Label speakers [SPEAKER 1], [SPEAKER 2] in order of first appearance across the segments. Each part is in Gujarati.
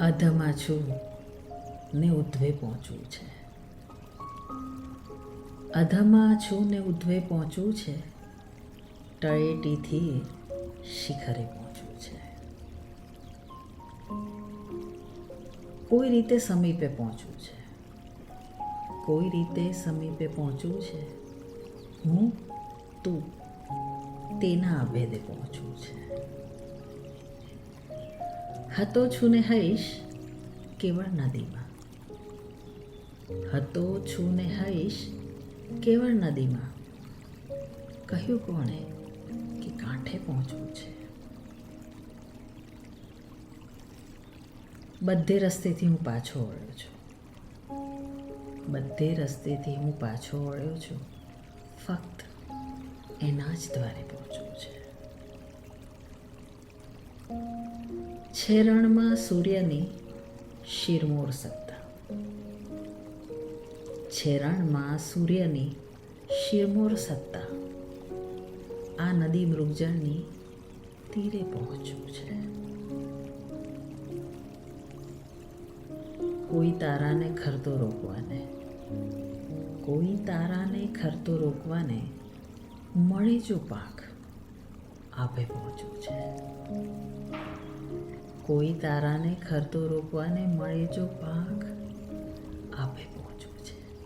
[SPEAKER 1] અધમાં છું ને ઉધ્વે પહોંચવું છે. અધમાં છું ને ઉધ્વે પહોંચવું છે. તળેટીથી શિખરે પહોંચવું છે. કોઈ રીતે સમીપે પહોંચવું છે? કોઈ રીતે સમીપે પહોંચવું છે? હું તું તેના અભેદે પહોંચવું છે. હતો છું ને હઈશ કેવળ નદીમાં. હતો છું ને હઈશ કેવળ નદીમાં. કહ્યું કોણે કે કાંઠે પહોંચવું છે? બધે રસ્તેથી હું પાછો વળ્યો છું. બધે રસ્તેથી હું પાછો વળ્યો છું. ફક્ત એના જ દ્વારે પહોંચવું છે. છે રણમાં સૂર્યની શિરમોર સત્તા છેરણમાં સૂર્યની શિરમોર સત્તા આ નદી મૃગજળની તીરે પહોંચવું છે. કોઈ તારાને ખરતો રોકવાને, કોઈ તારાને ખરતો રોકવાને મળે જો પાક આપે પહોંચવું છે. કોઈ તારાને ખરતો રોકવાને મળે જો પાક આપે પહોંચવું છે.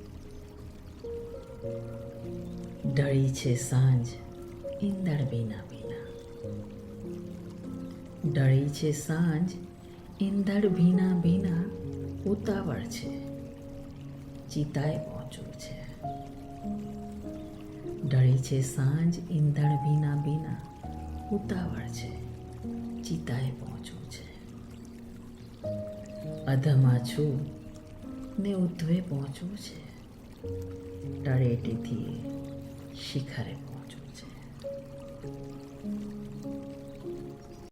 [SPEAKER 1] ઢળી છે સાંજ ઈંદણ બીના બીના ઢળી છે સાંજ, ઈંધણ ભીના ભીના ઉતાવળ છે. ચિતાએ પહોંચવું છે. ઢળી છે સાંજ, ઈંધણ ભીના ભીના ઉતાવળ છે. ચિતાએ પહોંચવું છે. અધમાં છું. ને ઉદ્ધવે પહોંચવું છે. તળેટીથી શિખરે પહોંચવું છે.